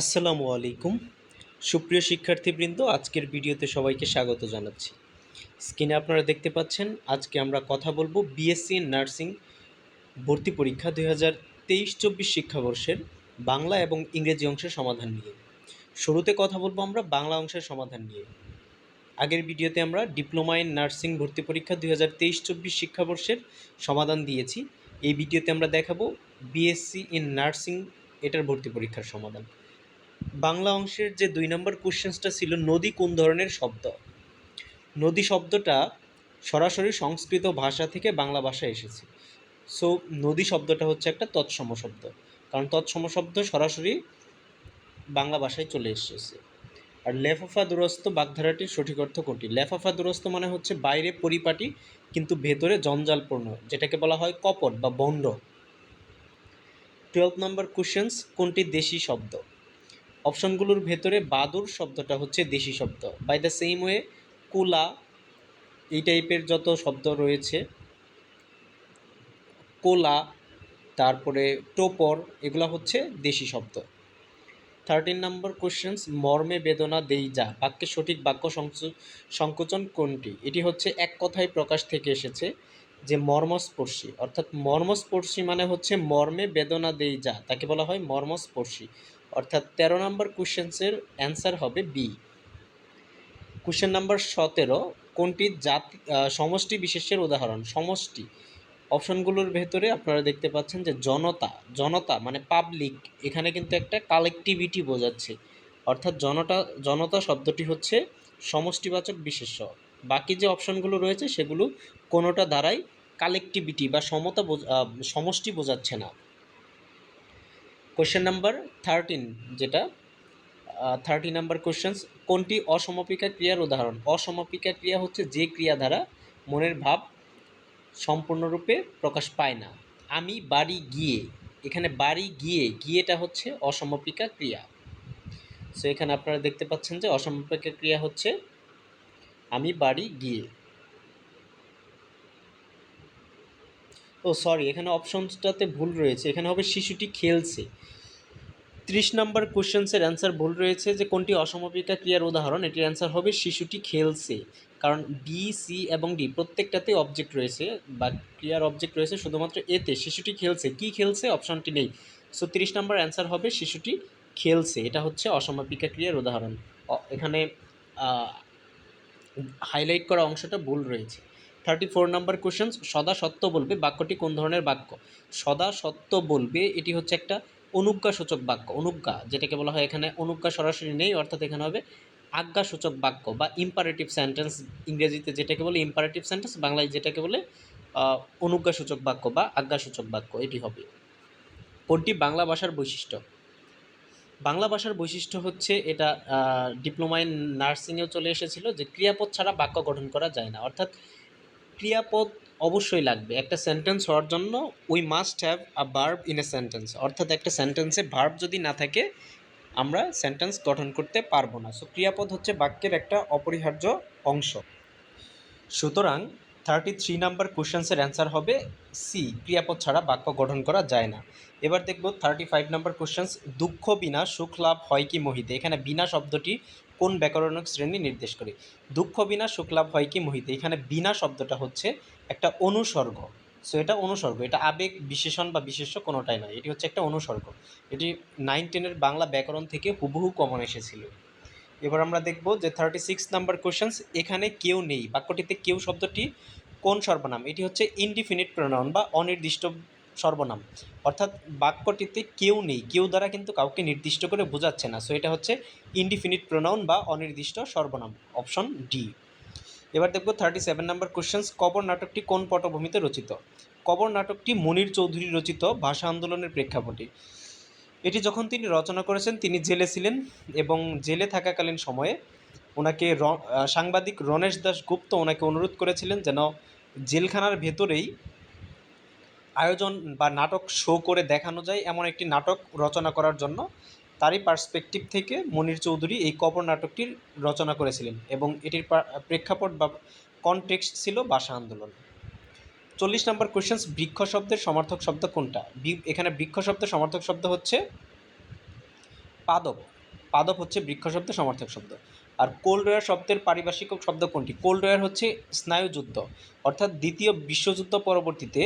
আসসালামু আলাইকুম। সুপ্রিয় শিক্ষার্থীবৃন্দ, আজকের ভিডিওতে সবাইকে স্বাগত জানাচ্ছি। স্ক্রিনে আপনারা দেখতে পাচ্ছেন, আজকে আমরা কথা বলব বিএসসি নার্সিং ভর্তি পরীক্ষা দুই হাজার তেইশ চব্বিশ শিক্ষাবর্ষের বাংলা এবং ইংরেজি অংশের সমাধান নিয়ে। শুরুতে কথা বলব আমরা বাংলা অংশের সমাধান নিয়ে। আগের ভিডিওতে আমরা ডিপ্লোমা ইন নার্সিং ভর্তি পরীক্ষা দুই হাজার তেইশ চব্বিশ শিক্ষাবর্ষের সমাধান দিয়েছি। এই ভিডিওতে আমরা দেখাবো বিএসসি ইন নার্সিং এটার ভর্তি পরীক্ষার সমাধান। বাংলা অংশের যে দুই নম্বর কোশ্চেন্সটা ছিল, নদী কোন ধরনের শব্দ? নদী শব্দটা সরাসরি সংস্কৃত ভাষা থেকে বাংলা ভাষায় এসেছে। সো নদী শব্দটা হচ্ছে একটা তৎসম শব্দ। কারণ তৎসম শব্দ সরাসরি বাংলা ভাষায় চলে এসেছে। আর লেফাফা দুরস্ত বাগধারাটির সঠিক অর্থ কোনটি? লেফাফা দুরস্ত মানে হচ্ছে বাইরে পরিপাটি, কিন্তু ভেতরে জঞ্জালপূর্ণ, যেটাকে বলা হয় কপট বা বন্ড। টুয়েলভ নম্বর কোশ্চেন্স কোনটি দেশি শব্দ? অপশনগুলোর ভেতরে বাদুর শব্দটা হচ্ছে দেশি শব্দ। বাই দ্য সেম ওয়ে কুলা, এই টাইপের যত শব্দ রয়েছে, কোলা, তারপরে টোপর, এগুলো হচ্ছে দেশি শব্দ। থার্টিন নম্বর কোশ্চেন্স মর্মে বেদনা দেই যা। বাক্যের সঠিক বাক্য সংকোচন কোনটি? এটি হচ্ছে এক কথায় প্রকাশ থেকে এসেছে যে মর্মস্পর্শী। অর্থাৎ মর্মস্পর্শী মানে হচ্ছে মর্মে বেদনা দেই যা, তাকে বলা হয় মর্মস্পর্শী। অর্থাৎ তেরো নম্বর কোশ্চেন্সের অ্যান্সার হবে বি। কোশ্চেন নাম্বার সতেরো, কোনটি জাতি সমষ্টি বিশেষের উদাহরণ? সমষ্টি। অপশনগুলোর ভেতরে আপনারা দেখতে পাচ্ছেন যে জনতা জনতা মানে পাবলিক এখানে কিন্তু একটা কালেকটিভিটি বোঝাচ্ছে। অর্থাৎ জনতা জনতা শব্দটি হচ্ছে সমষ্টিবাচক বিশেষ্য। বাকি যে অপশনগুলো রয়েছে সেগুলো কোনোটা দ্বারাই কালেকটিভিটি বা সমতা সমষ্টি বোঝাচ্ছে না। কোশ্চেন নাম্বার থার্টিন যেটা থার্টি নাম্বার কোশ্চেন্স কোনটি অসমাপিকা ক্রিয়ার উদাহরণ? অসমাপিকা ক্রিয়া হচ্ছে যে ক্রিয়া দ্বারা মনের ভাব সম্পূর্ণরূপে প্রকাশ পায় না। আমি বাড়ি গিয়ে, এখানে বাড়ি গিয়ে, গিয়েটা হচ্ছে অসমাপিকা ক্রিয়া। সো এখানে আপনারা দেখতে পাচ্ছেন যে অসমাপিকা ক্রিয়া হচ্ছে, আমি বাড়ি গিয়ে। ও সরি এখানে অপশনসটাতে ভুল রয়েছে। এখানে হবে শিশুটি খেলছে। ত্রিশ নম্বর কোশ্চেন্সের অ্যান্সার ভুল রয়েছে যে কোনটি অসমাপিকা ক্রিয়ার উদাহরণ? এটির অ্যান্সার হবে শিশুটি খেলছে। কারণ বি সি এবং ডি প্রত্যেকটাতে অবজেক্ট রয়েছে বা ক্রিয়ার অবজেক্ট রয়েছে শুধুমাত্র এতে শিশুটি খেলছে। কি খেলছে? অপশনটি নেই। সো তিরিশ নম্বর অ্যান্সার হবে শিশুটি খেলছে। এটা হচ্ছে অসমাপিকা ক্রিয়ার উদাহরণ এখানে হাইলাইট করা অংশটা ভুল রয়েছে। থার্টি ফোর নাম্বার কোশ্চেন সদা সত্য বলবে, বাক্যটি কোন ধরনের বাক্য? সদা সত্য বলবে, এটি হচ্ছে একটা অনুজ্ঞাসূচক বাক্য, অনুজ্ঞা, যেটাকে বলা হয় এখানে অনুজ্ঞা সরাসরি নেই, অর্থাৎ এখানে হবে আজ্ঞাসূচক বাক্য বা ইম্পারেটিভ সেন্টেন্স ইংরেজিতে যেটাকে বলে ইম্পারেটিভ সেন্টেন্স বাংলায় যেটাকে বলে অনুজ্ঞাসূচক বাক্য বা আজ্ঞাসূচক বাক্য, এটি হবে। কোনটি? বাংলা ভাষার বৈশিষ্ট্য। বাংলা ভাষার বৈশিষ্ট্য হচ্ছে এটা ডিপ্লোমা ইন নার্সিংয়েও চলে এসেছিল যে ক্রিয়াপদ ছাড়া বাক্য গঠন করা যায় না, অর্থাৎ ক্রিয়াপদ অবশ্যই লাগবে। একটা সেন্টেন্স হওয়ার জন্য we must have a verb in a sentence অর্থাৎ একটা সেন্টেন্সে ভার্ব যদি না থাকে, আমরা সেন্টেন্স গঠন করতে পারব না। সো ক্রিয়াপদ হচ্ছে বাক্যের একটা অপরিহার্য অংশ। সুতরাং থার্টি থ্রি নাম্বার কোশ্চেন্সের অ্যান্সার হবে সি ক্রিয়াপদ ছাড়া বাক্য গঠন করা যায় না। এবার দেখব থার্টি ফাইভ নাম্বার কোশ্চেন্স দুঃখ বিনা, সুখ লাভ হয় কি মোহিতে। এখানে বিনা শব্দটি কোন ব্যাকরণিক শ্রেণি নির্দেশ করে? দুঃখ বিনা সুখ লাভ হয় কি মোহিতে? এখানে বিনা শব্দটা হচ্ছে একটা অনুসর্গ। সো এটা অনুসর্গ। এটা আবেগ, বিশেষণ বা বিশেষ্য কোনোটাই নয়। এটি হচ্ছে একটা অনুসর্গ। এটি নাইন টেনের বাংলা ব্যাকরণ থেকে হুবহু কমন এসেছিল। এবার আমরা দেখব যে থার্টি সিক্স নাম্বার কোশ্চেন্স এখানে কেউ নেই। বাক্যটিতে কেউ শব্দটি কোন সর্বনাম? এটি হচ্ছে ইনডিফিনিট প্রোনাউন বা অনির্দিষ্ট সর্বনাম। অর্থাৎ বাক্যটিতে কেউ নেই, কেউ দ্বারা কিন্তু কাউকে নির্দিষ্ট করে বোঝাচ্ছে না। সো এটা হচ্ছে ইনডিফিনিট প্রোনাউন বা অনির্দিষ্ট সর্বনাম অপশন ডি এবার দেখব থার্টি সেভেন নাম্বার কোশ্চেন্স কবর নাটকটি কোন পটভূমিতে রচিত? কবর নাটকটি মনির চৌধুরী রচিত ভাষা আন্দোলনের প্রেক্ষাপটে। এটি যখন তিনি রচনা করেছেন, তিনি জেলে ছিলেন এবং জেলে থাকাকালীন সময়ে ওনাকে সাংবাদিক রণেশ দাস গুপ্ত ওনাকে অনুরোধ করেছিলেন যেন জেলখানার ভেতরেই আয়োজন বা নাটক শো করে দেখানো যায় এমন একটি নাটক রচনা করার জন্য। তারই পার্সপেক্টিভ থেকে মনির চৌধুরী এই কবর নাটকটির রচনা করেছিলেন এবং এটির প্রেক্ষাপট বা কনটেক্সট ছিল ভাষা আন্দোলন। চল্লিশ নম্বর কোশ্চেন্স বৃক্ষ শব্দের সমার্থক শব্দ কোনটা? এখানে বৃক্ষ শব্দের সমার্থক শব্দ হচ্ছে পাদব পাদব হচ্ছে বৃক্ষ শব্দের সমার্থক শব্দ। আর কোল্ড ওয়ার শব্দের পারিভাষিক শব্দ কোনটি? কোল্ড ওয়ার হচ্ছে স্নায়ুযুদ্ধ, অর্থাৎ দ্বিতীয় বিশ্বযুদ্ধ পরবর্তীতে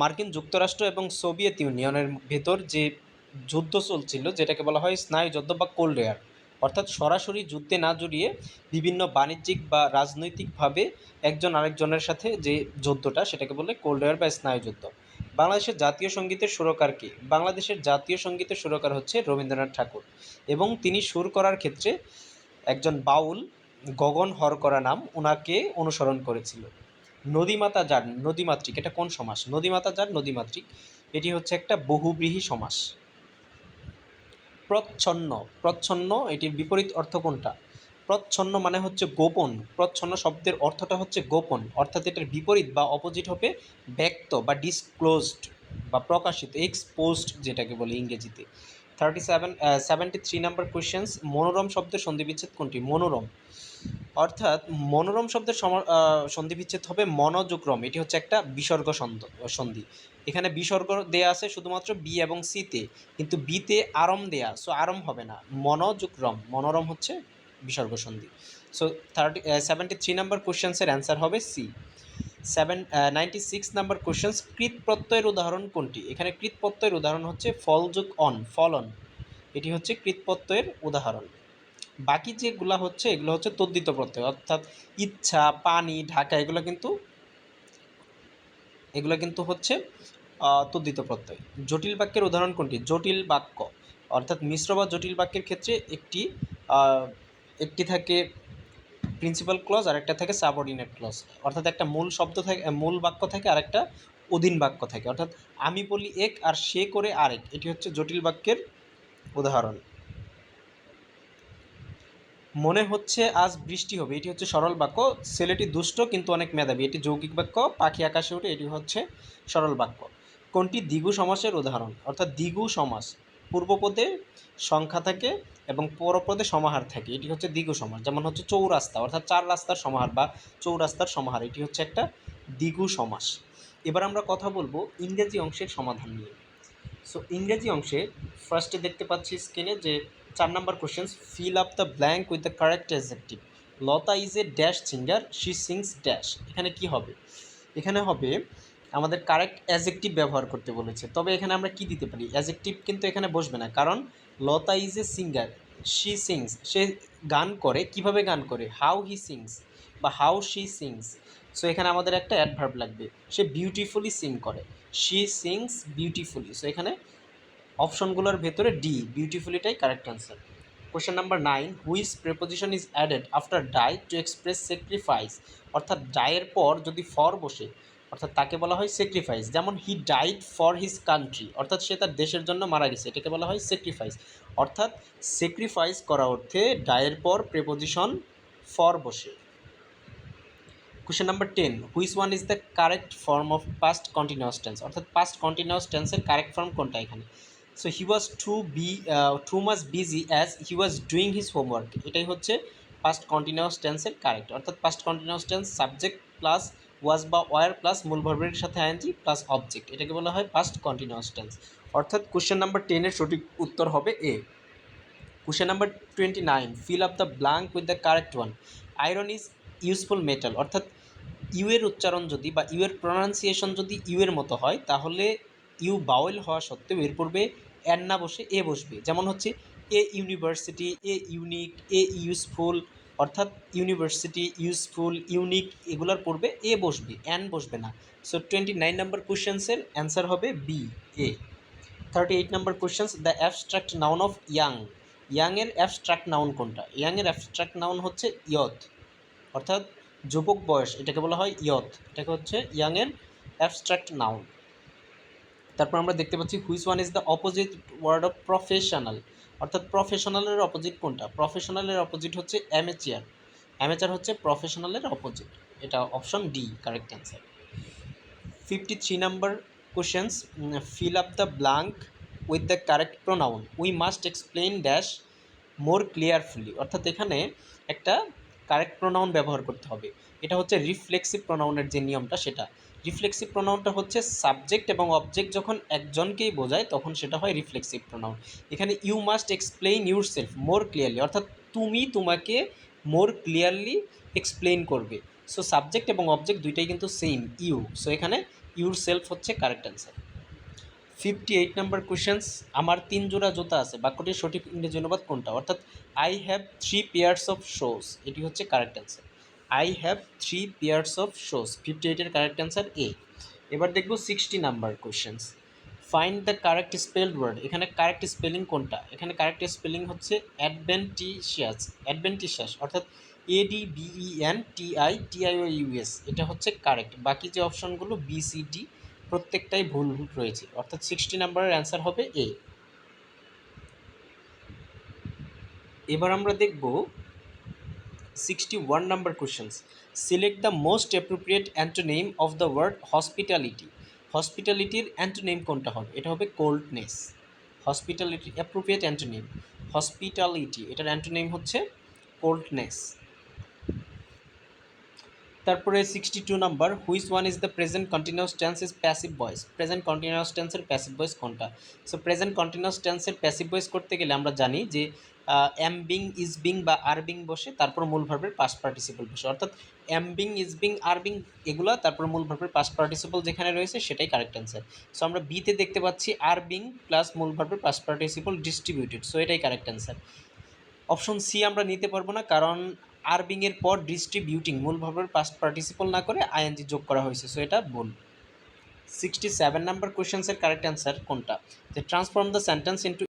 মার্কিন যুক্তরাষ্ট্র এবং সোভিয়েত ইউনিয়নের ভেতর যে যুদ্ধ চলছিল, যেটাকে বলা হয় স্নায়ুযুদ্ধ বা কোল্ড ওয়ার অর্থাৎ সরাসরি যুদ্ধে না জড়িয়ে বিভিন্ন বাণিজ্যিক বা রাজনৈতিকভাবে একজন আরেকজনের সাথে যে যুদ্ধটা, সেটাকে বলে কোল্ড ওয়ার বা স্নায়ুযুদ্ধ। বাংলাদেশের জাতীয় সঙ্গীতের সুরকার কে? বাংলাদেশের জাতীয় সঙ্গীতের সুরকার হচ্ছে রবীন্দ্রনাথ ঠাকুর এবং তিনি সুর করার ক্ষেত্রে একজন বাউল, গগন হরকরা নাম ওনাকে অনুসরণ করেছিল। নদীমাতা যার, নদীমাতৃক, এটা কোন সমাস? নদীমাতা যার, নদীমাতৃক। এটি হচ্ছে একটা বহুব্রীহি সমাস। প্রচ্ছন্ন প্রচ্ছন্ন, এটির বিপরীত অর্থ কোনটা? প্রচ্ছন্ন মানে হচ্ছে গোপন। প্রচ্ছন্ন শব্দের অর্থটা হচ্ছে গোপন। অর্থাৎ এটার বিপরীত বা অপোজিট হবে ব্যক্ত বা ডিসক্লোজড বা প্রকাশিত এক্সপোজড যেটাকে বলে ইংরেজিতে। Thirty seven seventy three number questions মনোরম শব্দের সন্ধিবিচ্ছেদ কোনটি? মনোরম। অর্থাৎ মনোরম শব্দের আহ, সন্ধিবিচ্ছেদ হবে মনোযোগরম। এটি হচ্ছে একটা বিসর্গ সন্ধ- সন্ধি। এখানে বিসর্গ দেয়া আছে শুধুমাত্র বি এবং সিতে কিন্তু বিতে আরম দেয়া সো আরম হবে না। মনোযোগরম মনোরম হচ্ছে বিসর্গ সন্ধি। So thirty seventy three number কোশ্চেন্সের answer হবে C seven ninety six number questions কৃত প্রত্যয়ের উদাহরণ কোনটি? এখানে কৃত প্রত্যয়ের উদাহরণ হচ্ছে ফলযোগ অন ফলন। এটি হচ্ছে কৃত প্রত্যয়ের উদাহরণ। বাকি যেগুলা হচ্ছে, এগুলো হচ্ছে তদ্দিত প্রত্যয়। অর্থাৎ ইচ্ছা, পানি, ঢাকা, এগুলো কিন্তু এগুলো কিন্তু হচ্ছে তদ্দিত প্রত্যয়। জটিল বাক্যের উদাহরণ কোনটি? জটিল বাক্য। অর্থাৎ মিশ্র বা জটিল বাক্যের ক্ষেত্রে একটি একটি থাকে প্রিন্সিপাল ক্লজ আর একটা থাকে সাবঅর্ডিনেট ক্লজ অর্থাৎ একটা মূল শব্দ থাকে মূল বাক্য থাকে, আর একটা অধীন বাক্য থাকে। অর্থাৎ আমি বলি এক আর সে করে আরেক। এটি হচ্ছে জটিল বাক্যের উদাহরণ। মনে হচ্ছে আজ বৃষ্টি হবে। এটি হচ্ছে সরল বাক্য। ছেলেটি দুষ্ট, কিন্তু অনেক মেধাবী। এটি যৌগিক বাক্য, পাখি আকাশে ওঠে, এটি হচ্ছে সরল বাক্য। কোনটি দ্বিগু সমাসের উদাহরণ? অর্থাৎ দ্বিগু সমাস। পূর্বপদে সংখ্যা থাকে এবং পরপদে সমাহার থাকে। এটি হচ্ছে দ্বিগু সমাস। যেমন হচ্ছে চৌরাস্তা, অর্থাৎ চার রাস্তার সমাহার বা চৌরাস্তার সমাহার। এটি হচ্ছে একটা দ্বিগু সমাস। এবার আমরা কথা বলব ইংরেজি অংশের সমাধান নিয়ে। সো ইংরেজি অংশে ফার্স্টে দেখতে পাচ্ছি স্ক্রিনে যে চার number questions fill up the blank with the correct adjective Lata is a dash singer she sings dash এখানে কি হবে? এখানে হবে, আমাদের কারেক্ট অ্যাজেক্টিভ ব্যবহার করতে বলেছে। তবে এখানে আমরা কি দিতে পারি? অ্যাজেক্টিভ কিন্তু এখানে বসবে না, কারণ Lata is a singer she sings সে গান করে, কীভাবে গান করে? হাউ হি সিংস বা হাউ শি সিংস সো এখানে আমাদের একটা অ্যাডভার্ব লাগবে। সে বিউটিফুলি সিং করে। শি সিংস বিউটিফুলি সো এখানে অপশনগুলোর ভেতরে D বিউটিফুলিটাই correct answer question number nine which preposition is added after die to express sacrifice অর্থাৎ ডায়ের পর যদি ফর বসে, অর্থাৎ তাকে বলা হয় স্যাক্রিফাইস যেমন he died for his country অর্থাৎ সে তার দেশের জন্য মারা গেছে, এটাকে বলা হয় স্যাক্রিফাইস অর্থাৎ স্যাক্রিফাইস করা অর্থে ডায়ের পর প্রেপোজিশন ফর বসে। Question number ten which one is the correct form of past continuous tense অর্থাৎ পাস্ট কন্টিনিউয়াস টেন্সের কারেক্ট ফর্ম কোনটা এখানে? So he was to be too much busy as he was doing his homework এটাই হচ্ছে past continuous টেন্সের correct অর্থাৎ past continuous tense subject plus was বা were plus মূল ভার্বের সাথে আইএনজি প্লাস অবজেক্ট এটাকে বলা হয় পাস্ট কন্টিনিউয়াস টেন্স অর্থাৎ কোশ্চেন নাম্বার টেনের সঠিক উত্তর হবে A question number twenty nine fill up the blank with the correct one iron is useful metal অর্থাৎ ইউ এর উচ্চারণ যদি বা ইউ এর প্রনাউন্সিয়েশন যদি ইউ এর মতো হয়, তাহলে ইউ বাউল হওয়া সত্ত্বেও এর পূর্বে এর না বসে এ বসবে। যেমন হচ্ছে, a university, a unique, a useful, অর্থাৎ ইউনিভার্সিটি, ইউজফুল, ইউনিক এগুলোর পূর্বে এ বসবে অ্যান বসবে না। সো টোয়েন্টি নাইন নাম্বার কোশ্চেন্সের অ্যান্সার হবে B A thirty eight number questions the abstract noun of young ইয়াংয়ের abstract noun কোনটা? ইয়াংয়ের অ্যাবস্ট্রাক্ট নাউন হচ্ছে ইয়থ অর্থাৎ যুবক বয়স, এটাকে বলা হয় ইয়থ এটাকে হচ্ছে ইয়াংয়ের অ্যাবস্ট্রাক্ট নাউন তারপর আমরা দেখতে পাচ্ছি which one is the opposite word of professional অর্থাৎ প্রফেশনালের অপোজিট কোনটা? প্রফেশনালের অপোজিট হচ্ছে অ্যামেচিয়ার অ্যামেচার হচ্ছে প্রফেশনালের অপোজিট এটা option D correct answer fifty three number questions fill up the blank with the correct pronoun we must explain dash more clearfully অর্থাৎ এখানে একটা কারেক্ট প্রোনাউন ব্যবহার করতে হবে। এটা হচ্ছে রিফ্লেক্সিভ প্রোনাউনের যে নিয়মটা, সেটা। রিফ্লেক্সিভ প্রোনাউনটা হচ্ছে সাবজেক্ট এবং অবজেক্ট যখন একজনকেই বোঝায়, তখন সেটা হয় রিফ্লেক্সিভ প্রোনাউন এখানে you must explain yourself more clearly অর্থাৎ তুমি তোমাকে মোর ক্লিয়ারলি এক্সপ্লেইন করবে। সো সাবজেক্ট এবং অবজেক্ট দুইটাই কিন্তু সেম ইউ সো এখানে ইউর সেলফ হচ্ছে correct answer fifty eight number questions আমার তিন জোড়া জুতা আছে, বাক্যটির সঠিক ইংরেজি অনুবাদ কোনটা? অর্থাৎ I have three pairs of shoes এটি হচ্ছে correct answer I have three pairs of shoes fifty এইটের কারেক্ট অ্যান্সার এ এবার দেখব sixty number questions find the correct spelled word এখানে কারেক্ট স্পেলিং কোনটা? এখানে কারেক্ট স্পেলিং হচ্ছে অ্যাডভেন্টিশিয়াস অ্যাডভেন্টিশিয়াস অর্থাৎ A D B E N T I T I O U S এটা হচ্ছে কারেক্ট বাকি যে অপশনগুলো বিসিডি প্রত্যেকটাই ভুল রয়েছে। অর্থাৎ সিক্সটি নাম্বারের অ্যান্সার হবে এ এবার আমরা দেখব sixty one number questions select the most appropriate antonym of the word hospitality হসপিটালিটির antonym কোনটা হবে? এটা হবে coldness hospitality appropriate antonym hospitality এটার অ্যান্টোনেম হচ্ছে কোল্ডনেস তারপরে sixty two number which one is the present continuous tense is passive voice present continuous টেন্সের passive voice কোনটা? So present continuous টেন্সের প্যাসিভ ভয়েস করতে গেলে আমরা জানি যে এম বিং ইজ বিং বা আর বিং বসে, তারপর মূল ভার্বের পাস্ট পার্টিসিপল বসে। অর্থাৎ am being is being are being এগুলো, তারপর মূল ভার্বের পাস্ট পার্টিসিপল যেখানে রয়েছে, সেটাই কারেক্ট অ্যান্সার সো আমরা বিতে দেখতে পাচ্ছি আর বিং প্লাস মূল ভার্বের পাস্ট পার্টিসিপল ডিস্ট্রিবিউটেড সো এটাই কারেক্ট অ্যান্সার অপশন সি আমরা নিতে পারব না, কারণ আরবিং এর পর ডিস্ট্রিবিউটিং মূল ভাবের পাস্ট পার্টিসিপল না করে আইএনজি যোগ করা হয়েছে। সো এটা ভুল। সিক্সটি সেভেন নাম্বার কোয়েশ্চেন্সের কারেক্ট অ্যান্সার কোনটা? যে transform the sentence into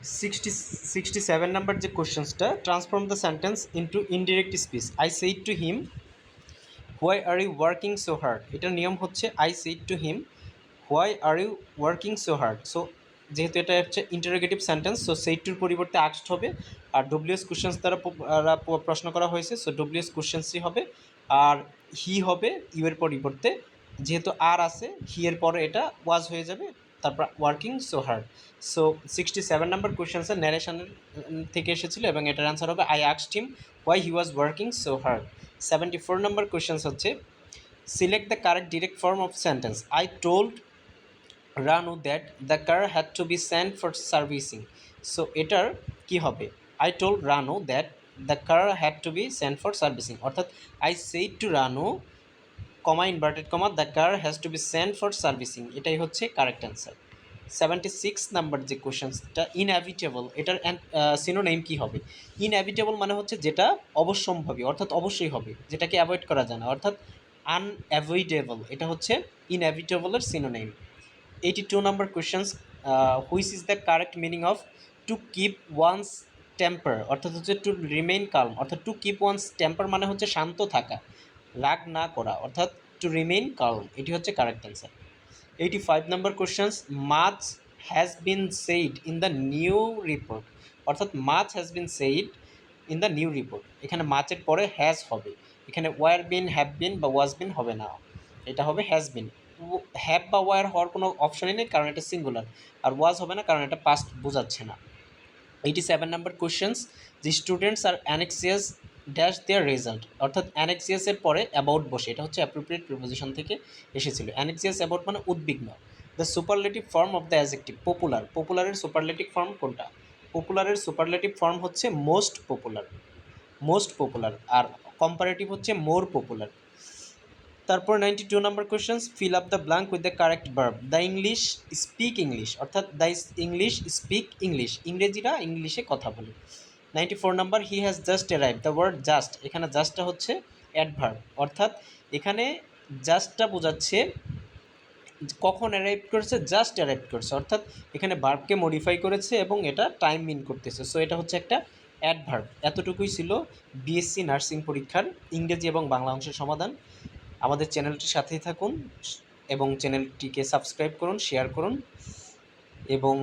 sixty sixty seven number যে কোয়েশ্চেন্সটা transform the sentence into indirect speech I said to him why are you working so hard এটার নিয়ম হচ্ছে I said to him why are you working so hard so যেহেতু এটা হচ্ছে interrogative sentence so সেইটুর পরিবর্তে আক্সড হবে, আর W S questions দ্বারা প্রশ্ন করা হয়েছে সো ডব্লিউএস কোশ্চেন্সই হবে, আর হি হবে ইউ এর পরিবর্তে, যেহেতু আর আছে হি এর পরে এটা ওয়াজ হয়ে যাবে তারপর working so hard so sixty seven number কোয়েশ্চেন্সের ন্যারেশনের থেকে এসেছিল এবং এটার অ্যান্সার হবে I আক্সড him why he was working so hard seventy four number questions হচ্ছে select the correct direct form of sentence I told Ranu that the car had to be send for servicing so এটার কি হবে? I told Ranu that the car had to be send for servicing অর্থাৎ I said to Ranu comma inverted comma the car has to be send for servicing এটাই হচ্ছে correct answer seventy six number যে কোশ্চেন্সটা ইনঅ্যাভিটেবল এটার synonym কী হবে? ইনঅ্যাভিটেবল মানে হচ্ছে যেটা অবশ্যম্ভাবী, অর্থাৎ অবশ্যই হবে, যেটাকে অ্যাভয়েড করা যায় না, অর্থাৎ আনঅ্যাভয়েডেবল এটা হচ্ছে ইনঅ্যাভিটেবলের synonym eighty two number questions which is the correct meaning of to keep one's temper অর্থাৎ হচ্ছে টু রিমেইন কালম অর্থাৎ টু কিপ ওয়ান্স টেম্পার মানে হচ্ছে শান্ত থাকা। রাগ না করা, অর্থাৎ টু রিমেইন কালম এটি হচ্ছে correct answer eighty five number questions much has been said in the new report অর্থাৎ much has been said in the new report এখানে মাছের পরে হ্যাজ হবে। এখানে ওয়ার বিন হ্যাভ বিন বা ওয়াজ বিন হবে না। এটা হবে হ্যাজ বিন হ্যাভ বা ওয়ার হওয়ার কোনো অপশনই নেই কারণ এটা সিঙ্গুলার আর ওয়াজ হবে না কারণ এটা পাস্ট বোঝাচ্ছে না। এইটি সেভেন নাম্বার কোয়েশ্চেন্স যে students are anxious dash their result অর্থাৎ অ্যানেক্সিয়াসের পরে অ্যাবাউট বসে। এটা হচ্ছে অ্যাপ্রোপ্রিয়েট প্রিপোজিশন থেকে এসেছিল। অ্যানেক্সিয়াস অ্যাবাউট মানে উদ্বিগ্ন। The superlative form of the adjective popular পপুলারের superlative form কোনটা? পপুলারের সুপারলেটিভ ফর্ম হচ্ছে মোস্ট পপুলার মোস্ট পপুলার আর কম্পারেটিভ হচ্ছে মোর পপুলার তারপর ninety two number questions fill up the blank with the correct verb the English speak English অর্থাৎ the English speak English ইংরেজিরা ইংলিশে কথা বলে। Ninety four number he has just arrive the word just এখানে জাস্টটা হচ্ছে adverb অর্থাৎ এখানে জাস্টটা বোঝাচ্ছে কখন অ্যারাইভ করেছে জাস্ট অ্যারাইভ করেছে, অর্থাৎ এখানে ভার্বকে মডিফাই করেছে এবং এটা টাইম মিন করতেছে। সো এটা হচ্ছে একটা অ্যাডভার্ব এতটুকুই ছিল বিএসসি নার্সিং পরীক্ষার ইংরেজি এবং বাংলা অংশের সমাধান। আমাদের চ্যানেলটির সাথেই থাকুন এবং চ্যানেলটিকে সাবস্ক্রাইব করুন শেয়ার করুন এবং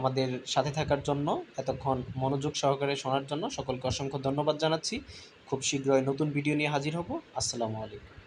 আমাদের সাথে থাকার জন্য, এতক্ষণ মনোযোগ সহকারে শোনার জন্য সকলকে অসংখ্য ধন্যবাদ জানাচ্ছি। খুব শীঘ্রই নতুন ভিডিও নিয়ে হাজির হব। আসসালামু আলাইকুম।